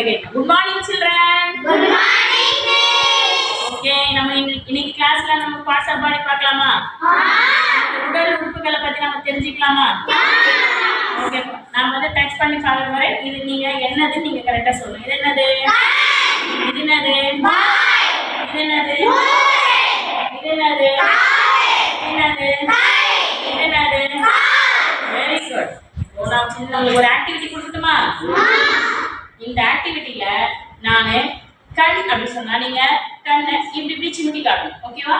children. Good morning, Miss. Okay, நம்ம இன்னைக்கு கிளாஸ்ல நம்ம பாட்ஸா பாடி பார்க்கலாமா? உடல் உறுப்புகளை பத்தி நம்ம தெரிஞ்சுக்கலாமா? ஓகே நான் வந்து டச் பண்ணி பார்க்குற வரை இது நீங்க என்னது நீங்க கரெக்டா சொல்லுங்க. இது என்னது? இது என்னது? இது என்னது? இது என்னது? என்னது? இது என்னது? வெரி குட் ஒரு ஆக்டிவிட்டி கொடுக்கட்டுமா? ஆக்டிவிட்டியில நான் கண் அப்படி சொன்னா நீங்க கண்ணை இப்படி இப்படி சிமிட்டி காட்டணும். ஓகேவா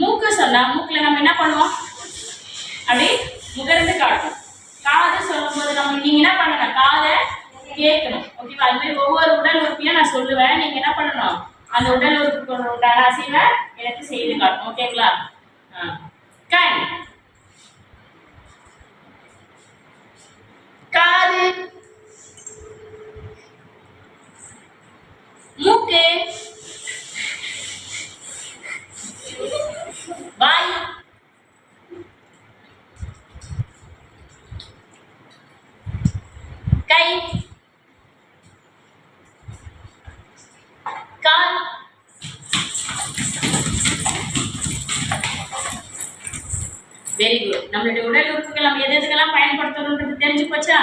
மூக்கு சொன்னா மூக்குல நம்ம என்ன பண்ணுவோம்? அப்படி முகர்ந்து காட்டணும். காது சொல்லும்போது நம்ம நீங்க என்ன பண்ணணும்? காதை கேட்கணும் ஓகேவா அது மாதிரி ஒவ்வொரு உடல் உறுப்பையும் நான் சொல்லுவேன். நீங்க என்ன பண்ணணும்? அந்த உடல் உறுப்புக்கு உண்டான அசைவை எனக்கு செய்து காட்டணும். ஓகேங்களா. கண். காது மூக்கு வாய் கை கால் வெரி குட் நம்மளுடைய உடல் உறுப்புகள் நம்ம எது எதுக்கெல்லாம் பயன்படுத்தணுன்றது தெரிஞ்சு போச்சா?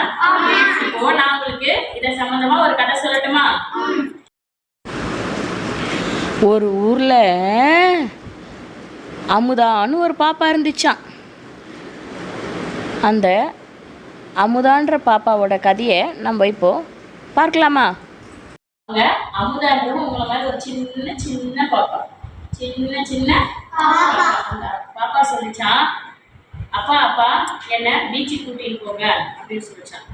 இப்போ நான் உங்களுக்கு இதை சம்பந்தமா ஒரு கதை சொல்லட்டுமா? ஒரு ஊரில் அமுதான்னு ஒரு பாப்பா இருந்துச்சாம். அந்த அமுதான்ற பாப்பாவோட கதையை நம்ம இப்போ பார்க்கலாமா? அமுதான்றது உங்களை மாதிரி ஒரு சின்ன சின்ன பாப்பா. சின்ன சின்ன பாப்பா. சொல்லிச்சான் அப்பா அப்பா என்ன பீச்சுக்கு கூட்டிட்டு போங்க அப்படின்னு சொல்லிச்சான்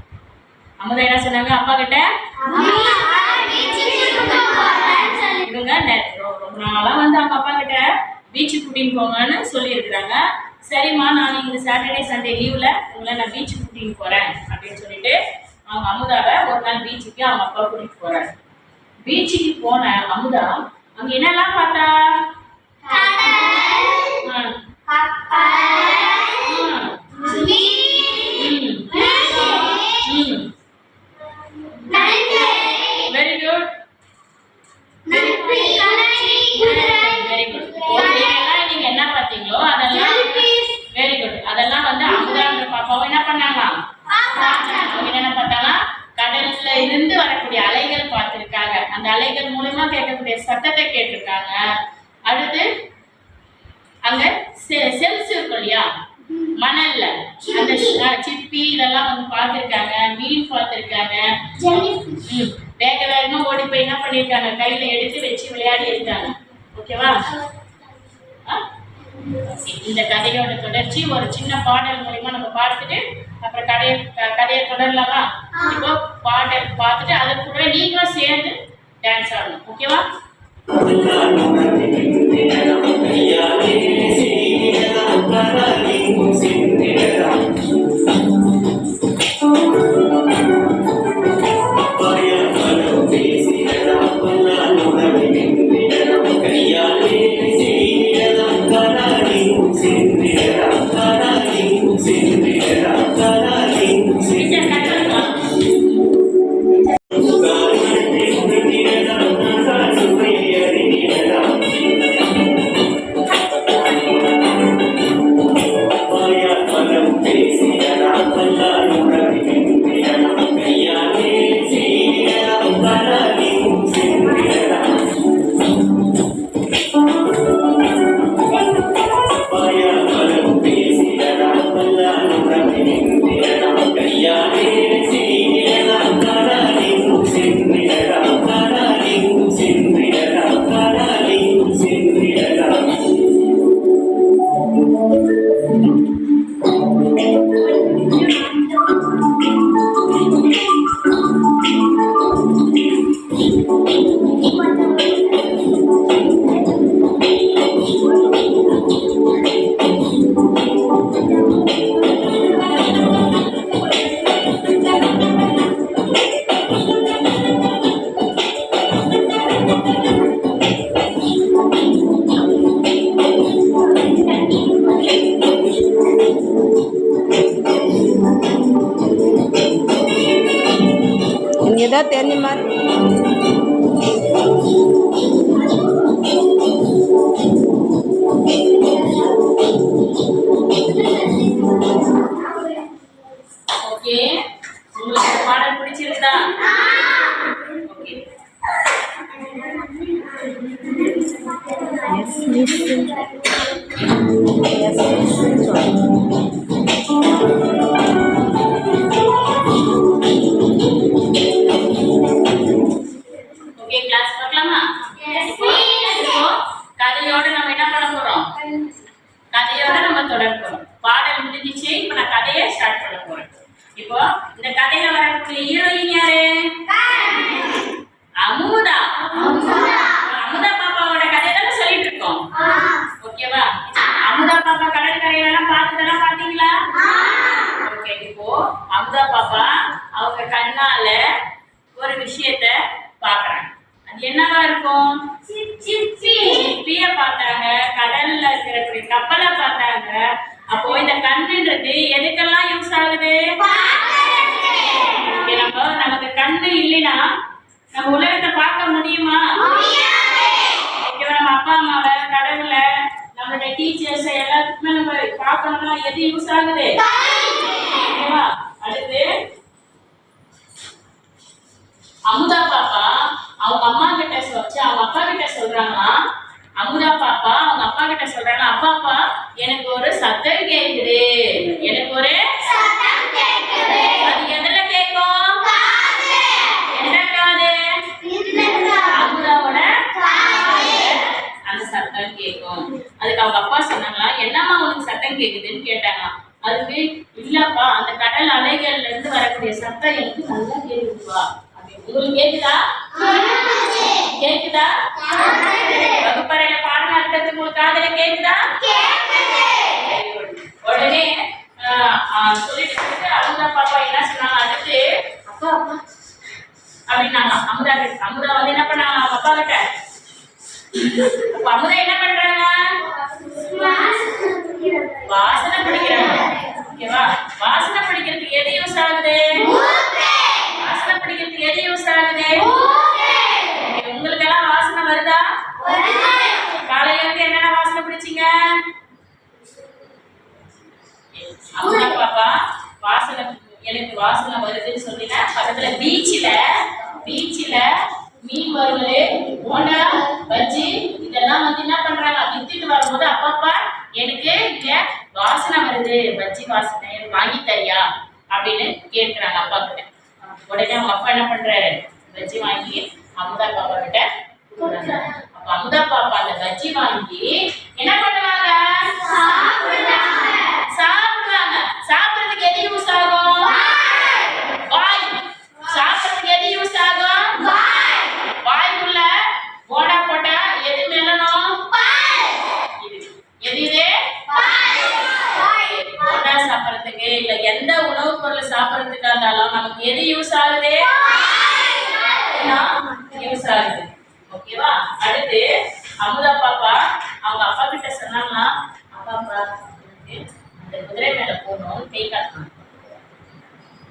அமுதா என்ன சொன்னாங்க? அப்பா கிட்ட இவங்க நெ- ரொ- ரொம்ப நாளா வந்து அவங்க அப்பா கிட்ட பீச்சுக்கு கூட்டிட்டு போங்கன்னு சொல்லியிருக்கிறாங்க. சரிம்மா நான் இந்த சாட்டர்டே சண்டே லீவ்ல உங்களை நான் பீச்சுக்கு கூட்டிட்டு போறேன் அப்படின்னு சொல்லிட்டு அவங்க அமுதாவை ஒரு நாள் பீச்சுக்கு அவங்க அப்பா கூட்டிட்டு போறாரு. பீச்சுக்கு போன அமுதா அங்க என்னெல்லாம் பார்த்தா? அலைகள் மூலமா கேட்கக்கூடிய சத்தத்தை கேட்டிருக்காங்க. அடுத்து அங்க செ- செல்ஸ் இருக்கும் இல்லையா? மணல்ல. அந்த சிப்பி இதெல்லாம் வந்து பார்த்திருக்காங்க. மீன் பார்த்திருக்காங்க. வேக வேகமா ஓடி போய் என்ன பண்ணிருக்காங்க? கையில எடுத்து வச்சு விளையாடி இருக்காங்க. ஓகேவா? ஆ? இந்த கதையோட தொடர்ச்சி ஒரு சின்ன பாடல் மூலியமா நம்ம பார்த்துட்டு அப்புறம் கதையை கதையை தொடரலாமா? இப்போ பாடல் பார்த்துட்டு அதை கூட நீங்களும் சேர்ந்து டான்ஸ் ஆடணும். ஓகேவா அமுதா பாப்பா அவங்க கண்ணால ஒரு விஷயத்த பாக்குறாங்க. அது என்னவா இருக்கும்? சிப்பிய பார்த்தாங்க கடல்ல இருக்கிற கப்பலை பார்த்தாங்க. அப்போ இந்த கண்ணுன்றது எதுக்கெல்லாம் யூஸ் ஆகுது? நம்ம நமக்கு கண்ணு இல்லைன்னா நம்ம உலகத்தை பார்க்க முடியுமா? நம்ம அப்பா அம்மாவை கடவுளை நம்மளுடைய டீச்சர்ஸ் எல்லாத்துக்குமே நம்ம பார்க்கணும்னா எது யூஸ் ஆகுது? ஓகேவா அடுத்து. அமுதா பாப்பா அவங்க அம்மா கிட்ட சொல்லிச்சு அவங்க அப்பா கிட்ட சொல்றாங்களா அமுதா பாப்பா அவங்க அப்பா கிட்ட சொல்றாங்க அப்பா அப்பா எனக்கு ஒரு சத்தம் கேக்குது. எனக்கு ஒரு அது எதுல கேட்கும் எந்த காது? அமுதாவோட அந்த சத்தம் கேட்கும் அதுக்கு அவங்க அப்பா சொன்னாங்களா என்னம்மா உனக்கு சத்தம் கேக்குதுன்னு அந்த கடல் அலைகள்ல இருந்து வரக்கூடிய எனக்கு நல்லா அப்படி உங்களுக்கு கேக்குதா? கேக்குதா. வகுப்பறையில பாடம் நடத்துறது உங்களுக்கு காதுல கேக்குதா Very good. உடனே ஆஹ், ஆஹ், சொல்லிட்டு சொல்லிட்டு அமுதா பாப்பா என்ன சொன்னாங்க அடுத்து அப்பா அப்பா அப்படின்னாங்க அமுதா கிட்ட அமுதா வந்து என்ன பண்ணாங்க அவங்க அப்பா கிட்ட அப்ப அமுதா என்ன பண்றாங்க வாசனை பிடிக்கிறாங்க ஓகேவா வாசனை பிடிக்கிறதுக்கு எது யூஸ் ஆகுது வாசனை பிடிக்கிறதுக்கு எது யூஸ் ஆகுது Okay, உங்களுக்கெல்லாம் வாசனை வருதா காலையில இருந்து என்னென்ன வாசனை பிடிச்சீங்க அம்மா பாப்பா வாசனை எனக்கு வாசனை வருதுன்னு சொன்னீங்க பக்கத்துல பீச்சில் பீச்சில் மீன் வறுவல் போண்டா பஜ்ஜி இதெல்லாம் வந்து என்ன பண்றாங்க? வித்துட்டு வரும்போது அப்பப்பா எனக்கு இங்க வாசனை வருது. பஜ்ஜி வாசனை எனக்கு வாங்கி தரியா? அப்படின்னு கேட்கிறாங்க அப்பா கிட்ட. உடனே அவங்க அப்பா என்ன பண்றாரு? பஜ்ஜி வாங்கி அமுதா பாப்பா கிட்ட அப்ப அமுதா பாப்பா அந்த பஜ்ஜி வாங்கி என்ன பண்ணுவாங்க? சாப்பிடுவாங்க. சாப்பிடுறதுக்கு எது யூஸ் ஆகும்? வாய். சாப்பிடுறதுக்கு எது யூஸ் ஆகும்? வாய்க்குள்ள போடா போட்டா எது மெல்லணும்? எது இது? போண்டா சாப்பிடுறதுக்கு இல்ல எந்த உணவுப் பொருள் சாப்பிடுறதுக்கா இருந்தாலும் நமக்கு எது யூஸ் ஆகுது? யூஸ் ஆகுது. ஓகேவா அடுத்து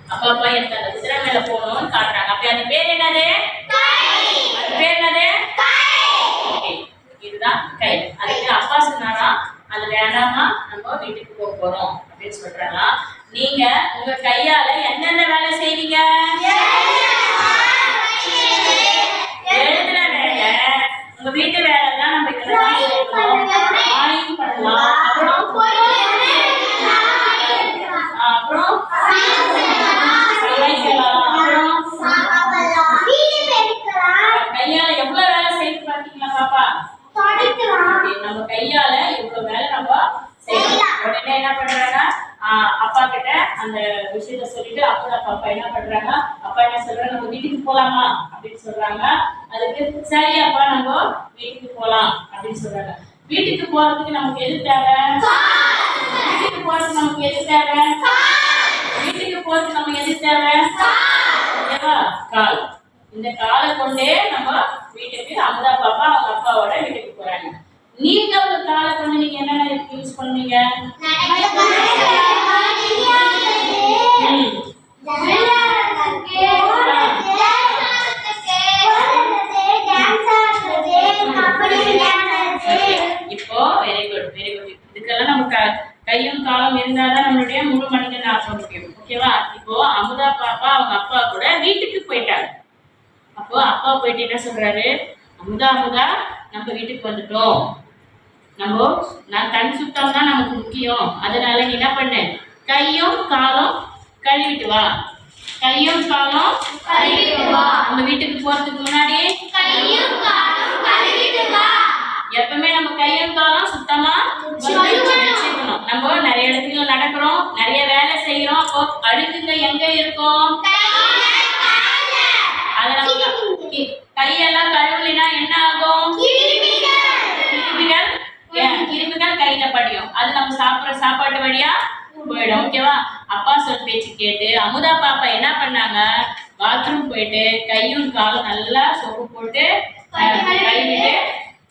அப்பா அப்பா எனக்கு அந்த குதிரை மேல போகணும்னு காட்டுறாங்க. அப்ப அது பேர் என்னது? அது பேர் என்னது? ஓகே இதுதான் கை. அதுக்கு அப்பா சொன்னாரா அது வேண்டாமா நம்ம வீட்டுக்கு போக போறோம் அப்படின்னு சொல்றாங்க நீங்க உங்க கையால என்னென்ன வேலை செய்வீங்க? எழுதுற வேலை உங்க வீட்டு வேலை தான் நம்ம வீட்டுக்கு போலாமா அப்படின்னு சொல்றாங்க. அதுக்கு சரி அப்பா நம்ம வீட்டுக்கு போலாம் அப்படின்னு சொல்றாங்க. வீட்டுக்கு போறதுக்கு நமக்கு எது தேவை? வீட்டுக்கு போறதுக்கு நமக்கு எது தேவை? வீட்டுக்கு போறதுக்கு நமக்கு எது தேவை? ஓகேவா கால். இந்த காலை கொண்டே நம்ம வீட்டுக்கு அமுதா பாப்பா அவங்க அப்பாவோட வீட்டுக்கு போறாங்க. நீங்க ஒரு காலை கொண்டு நீங்க என்னென்ன யூஸ் பண்ணுவீங்க ம். காலம் இருந்தாதான் நம்மளுடைய முழு மனிதன் ஆக முடியும் ஓகேவா இப்போ அமுதா பாப்பா அவங்க அப்பா கூட வீட்டுக்கு போயிட்டாங்க அப்போ அப்பா போயிட்டு என்ன சொல்றாரு அமுதா அமுதா நம்ம வீட்டுக்கு வந்துட்டோம் நம்ம நான் கண் சுத்தம் தான் நமக்கு முக்கியம் அதனால நீ என்ன பண்ணு கையும் காலும் கழுவிட்டு வா கையும் காலும். நம்ம வீட்டுக்கு போறதுக்கு முன்னாடி. எப்பவுமே நம்ம கையும் காலும் சுத்தமா வச்சுக்கணும். நம்ம நிறைய இடத்துல நடக்கிறோம் நிறைய வேலை செய்யறோம் அப்போ அழுக்குங்க எங்க இருக்கும் கையில, கால்ல. அதை நம்ம கையெல்லாம் கழுவலினா என்ன ஆகும்? கிருமிகள். கிருமிகள் கையில படியும். அது நம்ம சாப்பிடுற சாப்பாட்டு வழியா போயிடும். ஓகேவா? அப்பா சொல் பேச்சு கேட்டு அமுதா பாப்பா என்ன பண்ணாங்க? பாத்ரூம் போயிட்டு கையும் காலும் நல்லா சோப்பு போட்டு கழுவிட்டு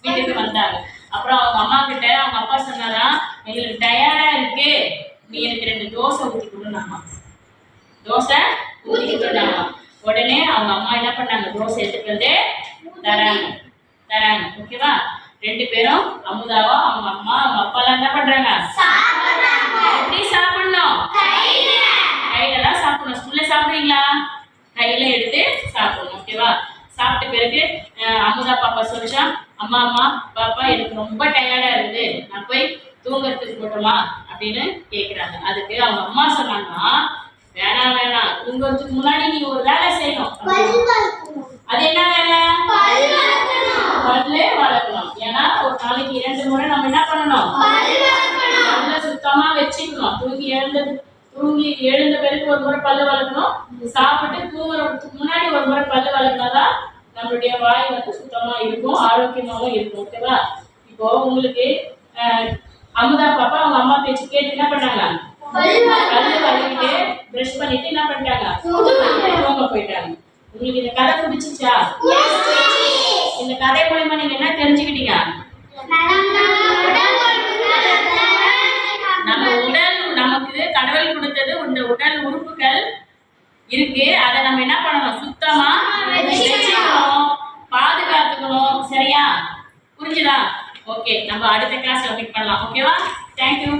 வீட்டுக்கு வந்தாங்க. அப்புறம் அவங்க அம்மா கிட்ட அவங்க அப்பா சொன்னாராம் எங்களுக்கு டயர்டா இருக்கு. நீ எனக்கு ரெண்டு தோசை ஊத்தி கொடுனாமா தோசை ஊத்தி கொடுனாமா உடனே அவங்க அம்மா என்ன பண்ணாங்க? தோசை எடுத்துட்டு வந்து தராங்க தராங்க ஓகேவா ரெண்டு பேரும் அமுதாவா அவங்க அம்மா அவங்க அப்பா எல்லாம் என்ன பண்றாங்க? எப்படி சாப்பிடணும்? கையில. தான் சாப்பிடணும். ஸ்கூல்ல சாப்பிடுறீங்களா? கையில எடுத்து சாப்பிடணும். ஓகேவா சாப்பிட்ட பிறகு அமுதா பாப்பா சொல்லிச்சா அம்மா அம்மா பாப்பா எனக்கு ரொம்ப டயர்டா இருக்குது. நான் போய் தூங்குறதுக்கு போட்டோமா அப்படின்னு கேக்குறாங்க. அதுக்கு அவங்க அம்மா சொன்னாங்கன்னா வேணாம் வேணாம் தூங்குறதுக்கு முன்னாடி நீ ஒரு வேலை செய்யணும். அது என்ன வேலை. பல்லே வளர்க்கணும். ஏன்னா ஒரு நாளைக்கு இரண்டு முறை நம்ம என்ன பண்ணணும். பல்ல சுத்தமா வச்சுக்கணும். தூங்கி எழுந்தது தூங்கி எழுந்த பிறகு ஒரு முறை பல்லு வளர்க்கணும். சாப்பிட்டு தூங்குறதுக்கு முன்னாடி ஒரு முறை பல்லு வளர்க்கனாதான் நம்மளுடைய வாய் வந்து சுத்தமா இருக்கும் ஆரோக்கியமாவும் இருக்கும். ஓகேவா? இப்போ உங்களுக்கு அஹ், அமுதா பாப்பா அவங்க அம்மா பேச்சு கேட்டு என்ன பண்ணாங்க. பல்லு வளர்க்கிட்டு பிரஷ் பண்ணிட்டு என்ன பண்ணிட்டாங்க? தூங்க போயிட்டாங்க. உங்களுக்கு இந்த கதை பிடிச்சிச்சா இந்த கதை மூலமா நீங்க என்ன தெரிஞ்சுக்கிட்டீங்க? நம்ம உடல் நமக்கு கடவுள் கொடுத்தது இந்த உடல் உறுப்புகள் இருக்கு. அதை நம்ம என்ன பண்ணணும்? சுத்தமா வச்சுக்கணும். பாதுகாத்துக்கணும். சரியா? புரிஞ்சுதா? ஓகே நம்ம அடுத்த கிளாஸ்ல மீட் பண்ணலாம். ஓகேவா தேங்க்யூ